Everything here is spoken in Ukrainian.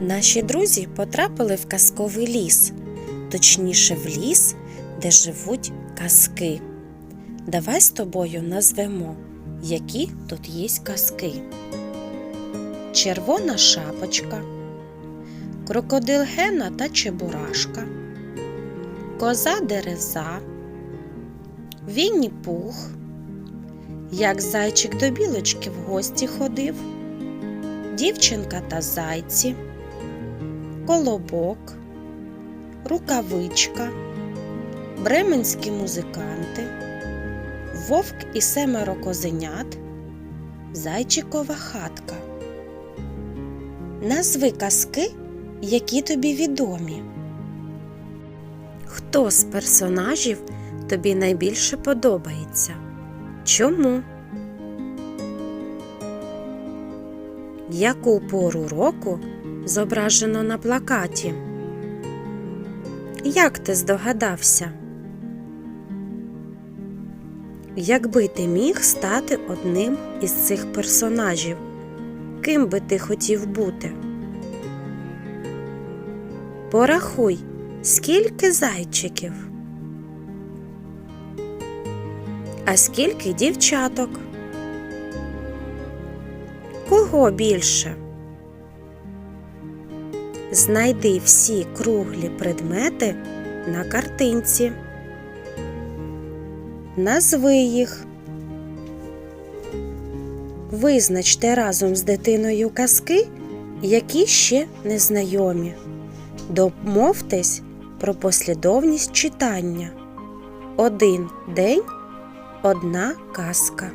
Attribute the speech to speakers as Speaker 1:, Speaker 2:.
Speaker 1: Наші друзі потрапили в казковий ліс, точніше в ліс, де живуть казки. Давай з тобою назвемо, які тут є казки. Червона шапочка, крокодил Гена та Чебурашка, коза Дереза, Вінні Пух, як зайчик до білочки в гості ходив, дівчинка та зайці, колобок, рукавичка, бременські музиканти, вовк і семеро козенят, зайчикова хатка. Назви казки, які тобі відомі. Хто з персонажів тобі найбільше подобається? Чому? Яку пору року зображено на плакаті? Як ти здогадався? Якби ти міг стати одним із цих персонажів, ким би ти хотів бути? Порахуй, скільки зайчиків? А скільки дівчаток? Кого більше? Знайди всі круглі предмети на картинці. Назви їх. Визначте разом з дитиною казки, які ще незнайомі. Домовтесь про послідовність читання. Один день, одна казка.